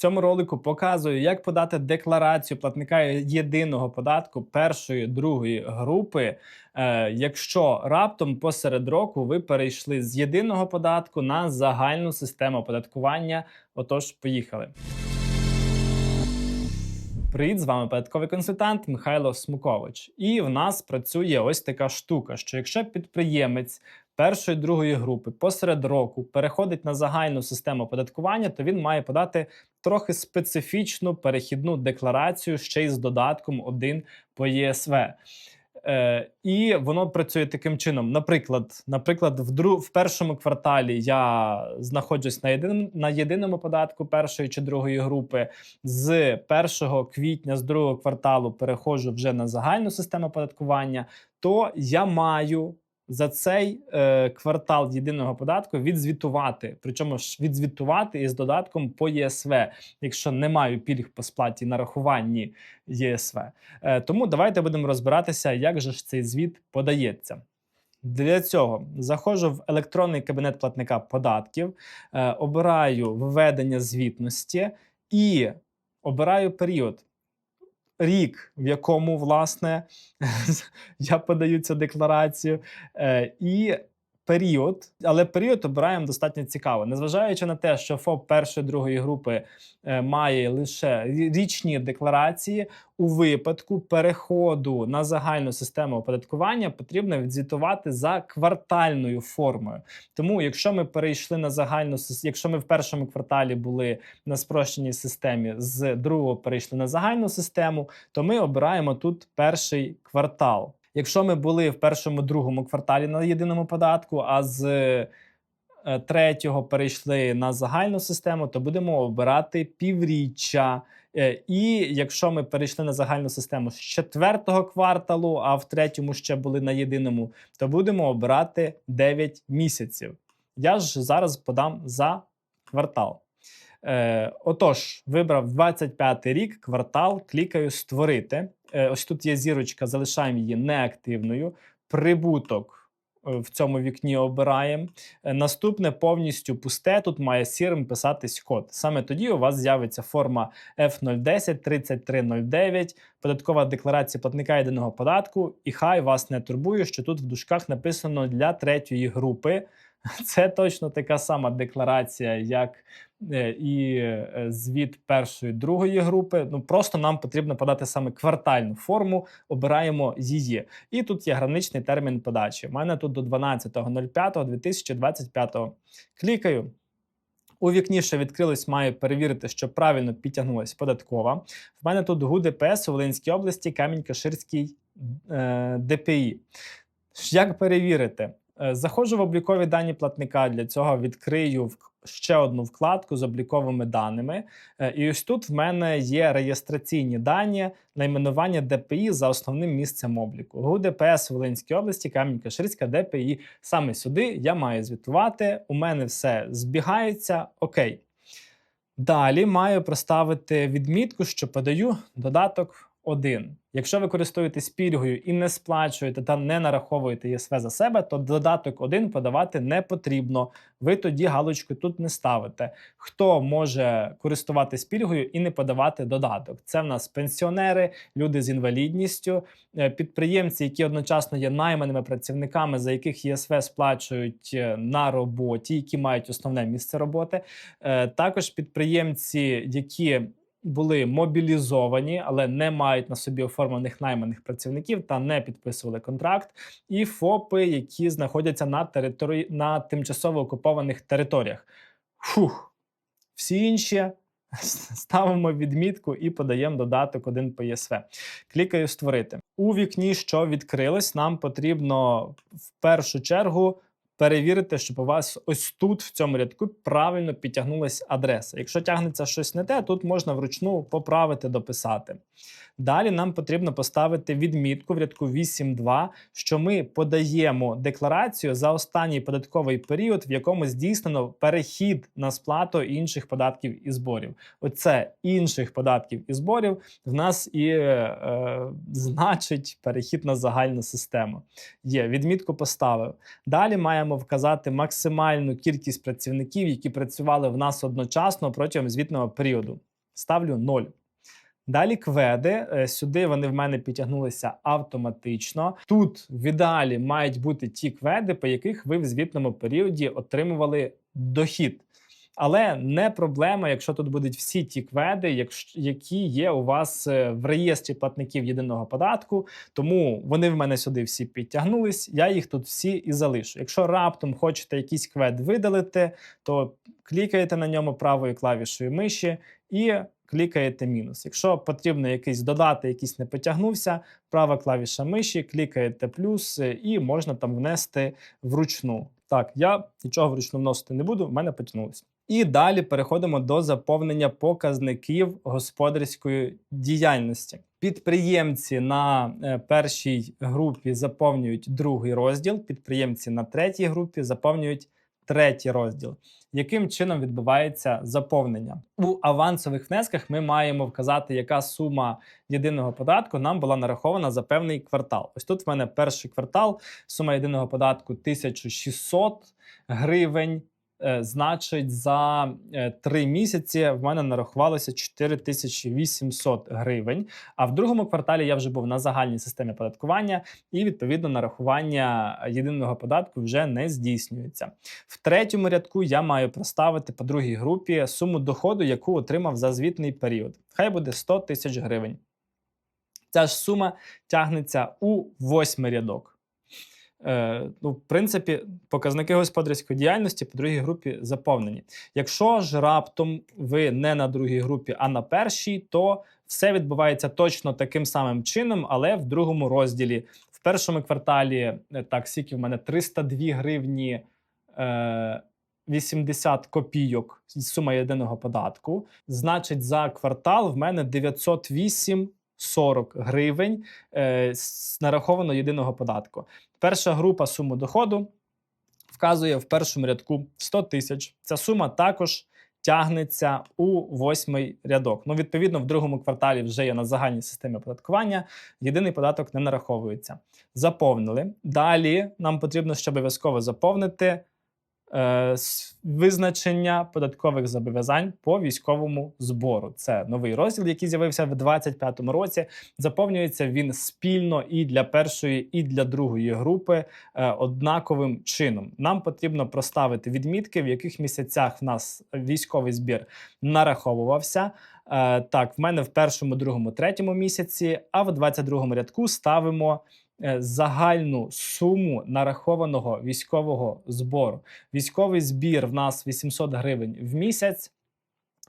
цьому ролику показую, як подати декларацію платника єдиного податку першої другої групи, е, якщо раптом посеред року ви перейшли з єдиного податку на загальну систему оподаткування. Отож, поїхали. Привіт, з вами податковий консультант Михайло Смукович. І в нас працює ось така штука: що якщо підприємець першої другої групи посеред року переходить на загальну систему оподаткування, то він має подати трохи специфічну перехідну декларацію ще й з додатком 1 по ЄСВ. Е, і воно працює таким чином. Наприклад, наприклад, в дру, в першому кварталі я знаходжусь на єдин, на єдиному податку першої чи другої групи. З 1 квітня, з другого кварталу переходжу вже на загальну систему оподаткування, то я маю за цей е, квартал єдиного податку відзвітувати. Причому ж відзвітувати із додатком по ЄСВ, якщо не маю пільг по сплаті нарахуванні ЄСВ. Е, тому давайте будемо розбиратися, як же ж цей звіт подається. Для цього заходжу в електронний кабінет платника податків, е, обираю введення звітності і обираю період рік, в якому власне я подаю цю декларацію, е, і період, але період обираємо достатньо цікаво, незважаючи на те, що ФОП першої другої групи е, має лише річні декларації. У випадку переходу на загальну систему оподаткування потрібно відзвітувати за квартальною формою. Тому, якщо ми перейшли на загальну якщо ми в першому кварталі були на спрощеній системі, з другого перейшли на загальну систему, то ми обираємо тут перший квартал. Якщо ми були в першому другому кварталі на єдиному податку, а з е, третього перейшли на загальну систему, то будемо обирати півріччя. Е, і якщо ми перейшли на загальну систему з четвертого кварталу, а в третьому ще були на єдиному, то будемо обирати 9 місяців. Я ж зараз подам за квартал. Е, Отож, вибрав 25 рік, квартал, клікаю Створити. Е, Ось тут є зірочка, залишаємо її неактивною. Прибуток е, в цьому вікні обираємо. Е, наступне повністю пусте. Тут має сірим писатись код. Саме тоді у вас з'явиться форма F010 3309, податкова декларація платника єдиного податку. І хай вас не турбує, що тут в дужках написано для третьої групи. Це точно така сама декларація, як е, і е, звіт першої другої групи. Ну просто нам потрібно подати саме квартальну форму, обираємо її. І тут є граничний термін подачі. У мене тут до 12.05.2025. Клікаю. У вікні, що відкрилось, маю перевірити, що правильно підтягнулася податкова. В мене тут ГУ ДПС у Волинській області, Камінь-Каширський е, ДПІ. Як перевірити? Е, заходжу в облікові дані платника. Для цього відкрию ще одну вкладку з обліковими даними. Е, і ось тут в мене є реєстраційні дані, найменування ДПІ за основним місцем обліку. ГУ ДПС Волинській області, Кам'янка-Ширська, ДПІ. Саме сюди я маю звітувати. У мене все збігається. Окей. Далі маю проставити відмітку, що подаю додаток 1. Якщо ви користуєтесь пільгою і не сплачуєте та не нараховуєте ЄСВ за себе, то додаток 1 подавати не потрібно. Ви тоді галочку тут не ставите. Хто може користуватись пільгою і не подавати додаток? Це в нас пенсіонери, люди з інвалідністю, е, підприємці, які одночасно є найманими працівниками, за яких ЄСВ сплачують е, на роботі, які мають основне місце роботи. Е, також підприємці, які були мобілізовані, але не мають на собі оформлених найманих працівників та не підписували контракт, і ФОПи, які знаходяться на території на тимчасово окупованих територіях. Фух, всі інші. Ставимо відмітку і подаємо додаток 1 по ЄСВ. Клікаю Створити. У вікні, що відкрилось, нам потрібно в першу чергу перевірити, щоб у вас ось тут, в цьому рядку, правильно підтягнулася адреса. Якщо тягнеться щось не те, тут можна вручну поправити, дописати. Далі нам потрібно поставити відмітку в рядку 8.2, що ми подаємо декларацію за останній податковий період, в якому здійснено перехід на сплату інших податків і зборів. Оце інших податків і зборів в нас і е, значить перехід на загальну систему. Є відмітку поставив. Далі маємо вказати максимальну кількість працівників, які працювали в нас одночасно протягом звітного періоду. ставлю 0. Далі кведи. Е, Сюди вони в мене підтягнулися автоматично. Тут в ідеалі мають бути ті кведи, по яких ви в звітному періоді отримували дохід. Але не проблема, якщо тут будуть всі ті кведи, які є у вас е, в реєстрі платників єдиного податку. Тому вони в мене сюди всі підтягнулись. Я їх тут всі і залишу. Якщо раптом хочете якийсь квед видалити, то клікаєте на ньому правою клавішою миші і клікаєте мінус. Якщо потрібно якийсь додати, якийсь не потягнувся, права клавіша миші, клікаєте плюс е, і можна там внести вручну. Так, я нічого вручну вносити не буду, в мене потягнулося. І далі переходимо до заповнення показників господарської діяльності. Підприємці на е, першій групі заповнюють другий розділ, підприємці на третій групі заповнюють третій розділ. Яким чином відбувається заповнення у авансових внесках? Ми маємо вказати, яка сума єдиного податку нам була нарахована за певний квартал. Ось тут в мене перший квартал, сума єдиного податку 1600 гривень. Е, Значить, за е, три місяці в мене нарахувалося 4800 гривень. А в другому кварталі я вже був на загальній системі податкування, і відповідно нарахування єдиного податку вже не здійснюється. В третьому рядку я маю проставити по другій групі суму доходу, яку отримав за звітний період. Хай буде 100 тисяч гривень. Ця ж сума тягнеться у восьмий рядок. Е, ну, в принципі, показники господарської діяльності по другій групі заповнені. Якщо ж раптом ви не на другій групі, а на першій, то все відбувається точно таким самим чином, але в другому розділі. В першому кварталі е, так, скільки в мене 302 гривні. Е, 80 копійок сума єдиного податку. Значить, за квартал в мене 908 40 гривень е, нараховано єдиного податку. Перша група суму доходу вказує в першому рядку 100 тисяч. Ця сума також тягнеться у восьмий рядок. Ну, відповідно, в другому кварталі вже є на загальній системі оподаткування. Єдиний податок не нараховується. Заповнили. Далі нам потрібно ще обов'язково заповнити е, визначення податкових зобов'язань по військовому збору. Це новий розділ, який з'явився в 2025 році. Заповнюється він спільно і для першої, і для другої групи е, однаковим чином. Нам потрібно проставити відмітки, в яких місяцях в нас військовий збір нараховувався. Е, так, в мене в першому, другому, третьому місяці, а в 22 рядку ставимо. Е, Загальну суму нарахованого військового збору. Військовий збір в нас 800 гривень в місяць.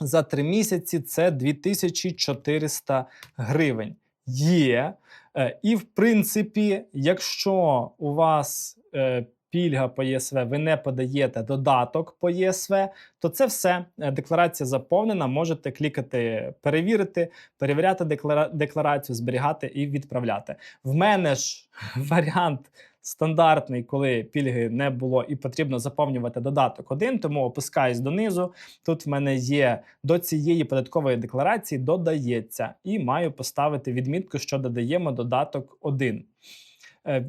За три місяці це 2400 гривень. Є. Е, І, в принципі, якщо у вас е, пільга по ЄСВ, ви не подаєте додаток по ЄСВ, то це все е, декларація заповнена. Можете клікати перевірити, перевіряти деклара- декларацію, зберігати і відправляти. В мене ж варіант стандартний, коли пільги не було і потрібно заповнювати додаток один, тому опускаюсь донизу. Тут в мене є до цієї податкової декларації додається, і маю поставити відмітку, що додаємо додаток 1.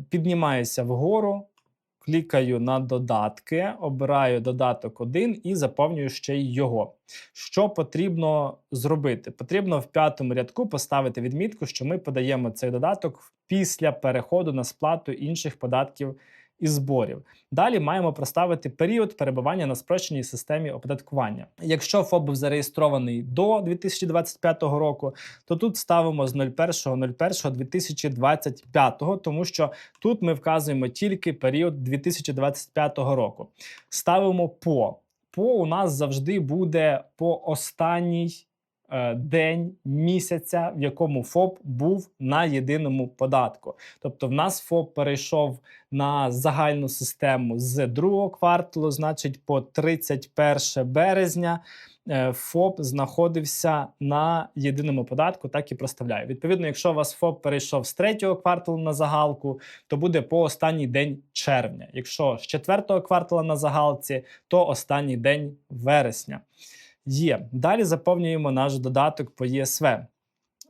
Піднімаюся вгору, клікаю на додатки, обираю додаток 1 і заповнюю ще й його. Що потрібно зробити? Потрібно в п'ятому рядку поставити відмітку, що ми подаємо цей додаток після переходу на сплату інших податків і зборів. Далі маємо проставити період перебування на спрощеній системі оподаткування. Якщо ФОП був зареєстрований до 2025 року, то тут ставимо з 01.01.2025, тому що тут ми вказуємо тільки період 2025 року. Ставимо по. По у нас завжди буде по останній день місяця, в якому ФОП був на єдиному податку. Тобто, в нас ФОП перейшов на загальну систему з другого кварталу, значить, по 31 березня. е, ФОП знаходився на єдиному податку, так і проставляю. Відповідно, якщо у вас ФОП перейшов з третього кварталу на загалку, то буде по останній день червня. Якщо з четвертого кварталу на загалці, то останній день вересня. Є. Далі заповнюємо наш додаток по ЄСВ,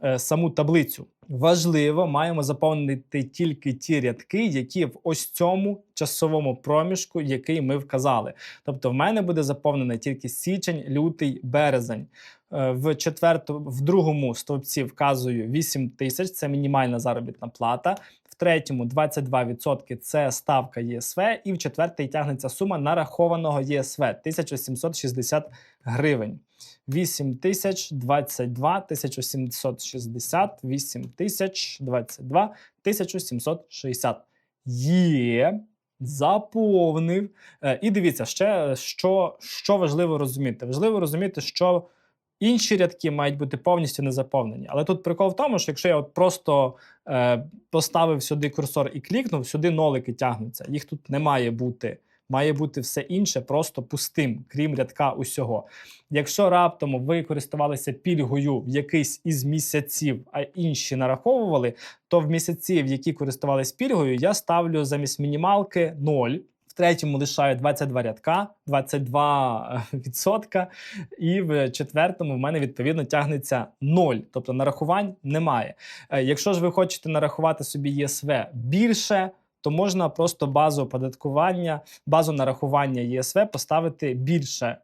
е, саму таблицю. Важливо, маємо заповнити тільки ті рядки, які в ось цьому часовому проміжку, який ми вказали. Тобто, в мене буде заповнений тільки січень, лютий, березень. Е, В четверту, в другому стовпці вказую 8 тисяч, це мінімальна заробітна плата. Третьому 22% це ставка ЄСВ, і в четвертий тягнеться сума нарахованого ЄСВ 1760 гривень. 8 тисяч 22 1760, 8 тисяч 22 1760. Є, заповнив. Е, І дивіться, ще що, що важливо розуміти. Важливо розуміти, що інші рядки мають бути повністю не заповнені. Але тут прикол в тому, що якщо я от просто е, поставив сюди курсор і клікнув, сюди нолики тягнуться. Їх тут не має бути. Має бути все інше просто пустим, крім рядка усього. Якщо раптом ви користувалися пільгою в якийсь із місяців, а інші нараховували, то в місяці, в які користувалися пільгою, я ставлю замість мінімалки 0. В третьому лишаю 22 рядка, 22 відсотка, і в четвертому в мене відповідно тягнеться 0, тобто нарахувань немає. Е, Якщо ж ви хочете нарахувати собі ЄСВ більше, то можна просто базу оподаткування, базу нарахування ЄСВ поставити більше.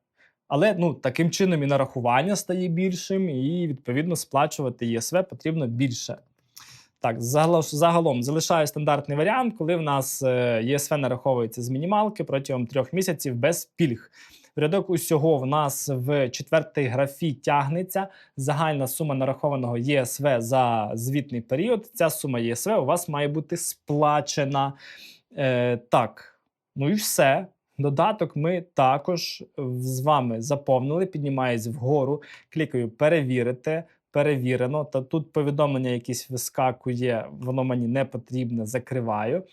Але ну таким чином і нарахування стає більшим, і відповідно сплачувати ЄСВ потрібно більше. Так, загалом, залишаю стандартний варіант, коли в нас е, ЄСВ нараховується з мінімалки протягом трьох місяців без пільг. Рядок усього в нас в четвертій графі тягнеться загальна сума нарахованого ЄСВ за звітний період. Ця сума ЄСВ у вас має бути сплачена. Е, так, ну і все. Додаток ми також з вами заповнили. Піднімаюсь вгору, клікаю перевірити. Перевірено, та тут повідомлення якесь вискакує, воно мені не потрібне, закриваю.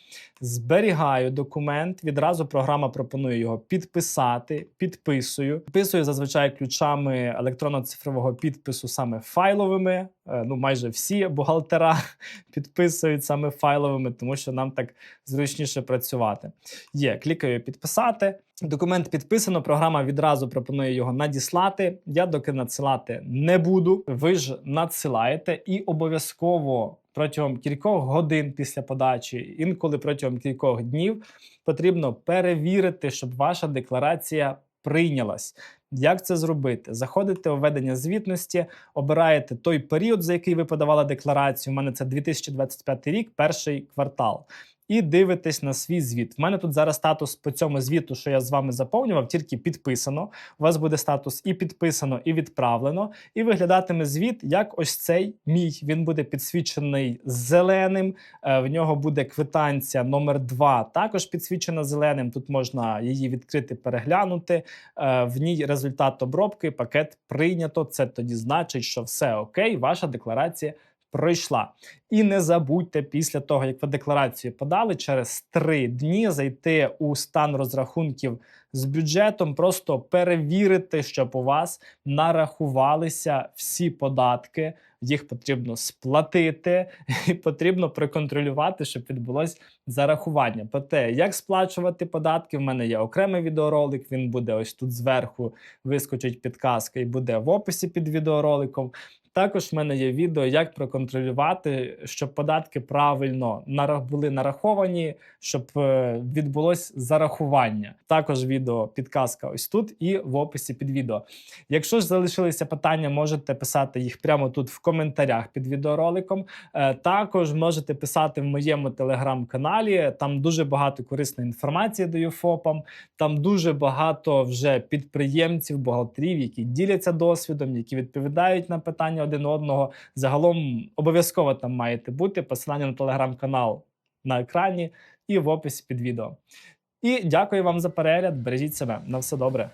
Зберігаю документ. Відразу програма пропонує його підписати. Підписую. Підписую зазвичай ключами електронно-цифрового підпису саме файловими. Е, Ну, майже всі бухгалтера підписують саме файловими, тому що нам так зручніше працювати. Є, клікаю підписати. Документ підписано. Програма відразу пропонує його надіслати. Я доки надсилати не буду. Ви ж надсилаєте і обов'язково протягом кількох годин після подачі, інколи протягом кількох днів, потрібно перевірити, щоб ваша декларація прийнялась. Як це зробити? Заходите у ведення звітності, обираєте той період, за який ви подавали декларацію. У мене це 2025 рік, перший квартал. І дивитесь на свій звіт. У мене тут зараз статус по цьому звіту, що я з вами заповнював, тільки підписано. У вас буде статус і підписано, і відправлено. І виглядатиме звіт як ось цей мій. Він буде підсвічений зеленим. Е, В нього буде квитанція номер 2 також підсвічена зеленим. Тут можна її відкрити, переглянути. Е, В ній результат обробки, пакет прийнято. Це тоді значить, що все окей, ваша декларація пройшла. І не забудьте після того, як ви декларацію подали, через три дні зайти у стан розрахунків з бюджетом, просто перевірити, щоб у вас нарахувалися всі податки. Їх потрібно сплатити, і потрібно проконтролювати, щоб відбулось зарахування. Про те, як сплачувати податки, в мене є окремий відеоролик. Він буде ось тут зверху, вискочить підказка і буде в описі під відеороликом. Також в мене є відео, як проконтролювати, щоб податки правильно були нараховані, щоб е, відбулось зарахування. Також відео підказка ось тут і в описі під відео. Якщо ж залишилися питання, можете писати їх прямо тут в коментарях під відеороликом. Е, Також можете писати в моєму телеграм-каналі. Там дуже багато корисної інформації даю ФОПам. Там дуже багато вже підприємців, бухгалтерів, які діляться досвідом, які відповідають на питання один одного. Загалом обов'язково там маєте бути. Посилання на телеграм-канал на екрані і в описі під відео. І дякую вам за перегляд. Бережіть себе. На все добре.